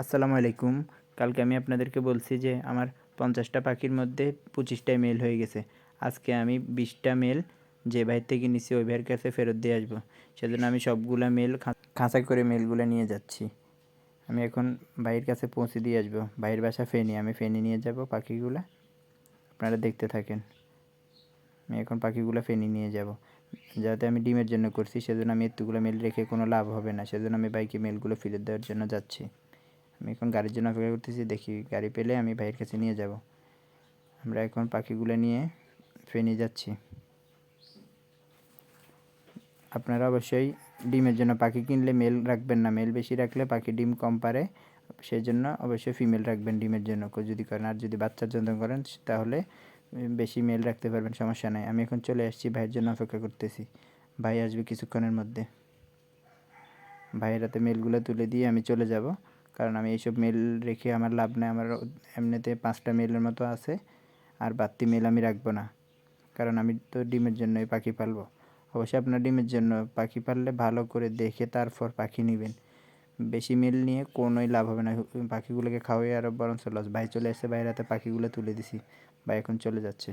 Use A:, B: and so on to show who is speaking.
A: আসসালামু আলাইকুম। কালকে আমি আপনাদেরকে বলছি যে আমার পঞ্চাশটা পাখির মধ্যে পঁচিশটাই মেল হয়ে গেছে। আজকে আমি বিশটা মেল যে ভাইয়ের থেকে নিছি, ওই ভাইয়ের কাছে ফেরত দিয়ে আসব। সেজন্য আমি সবগুলো মেল খাঁচা করে মেলগুলো নিয়ে যাচ্ছি। আমি এখন ভাইয়ের কাছে পৌঁছে দিয়ে আসব। ভাইয়ের বাসা ফেনি। আমি ফেনি নিয়ে যাব পাখিগুলো। আপনারা দেখতে থাকেন। আমি এখন পাখিগুলো ফেনি নিয়ে যাব। যাতে আমি ডিমের জন্য করছি, সেজন্য আমি এতগুলো মেল রেখে কোনো লাভ হবে না। সেজন্য আমি বাইকে মেলগুলো ফেরত দেওয়ার জন্য যাচ্ছি। আমি এখন গাড়ির জন্য অপেক্ষা করতেছি, দেখি গাড়ি পেলে আমি ভাইয়ের কাছে নিয়ে যাব। আমরা এখন পাখিগুলো নিয়ে ফেনি যাচ্ছি। আপনারা অবশ্যই ডিমের জন্য পাখি কিনলে মেল রাখবেন না, মেল বেশি রাখলে পাখি ডিম কম পারে। সেই জন্য অবশ্যই ফিমেল রাখবেন ডিমের জন্য। কেউ যদি করেন, আর যদি বাচ্চার জন্য করেন, তাহলে বেশি মেল রাখতে পারবেন, সমস্যা নাই। আমি এখন চলে আসছি, ভাইয়ের জন্য অপেক্ষা করতেছি। ভাই আসবে কিছুক্ষণের মধ্যে। ভাইয়ের হাতে মেলগুলো তুলে দিয়ে আমি চলে যাব। কারণ আমি এইসব মেল রেখে আমার লাভ নেই, আমার এমনিতে পাঁচটা মেলের মতো আছে, আর বাড়তি মেল আমি রাখব না। কারণ আমি তো ডিমের জন্যই পাখি পালবো। অবশ্যই আপনার ডিমের জন্য পাখি পাললে ভালো করে দেখে তারপর পাখি নেবেন। বেশি মেল নিয়ে কোনোই লাভ হবে না। পাখিগুলোকে খাওয়াই আরও বরঞ্চ লস ভাই চলে এসে বাইরে পাখিগুলো তুলে দিছি। ভাই এখন চলে যাচ্ছে।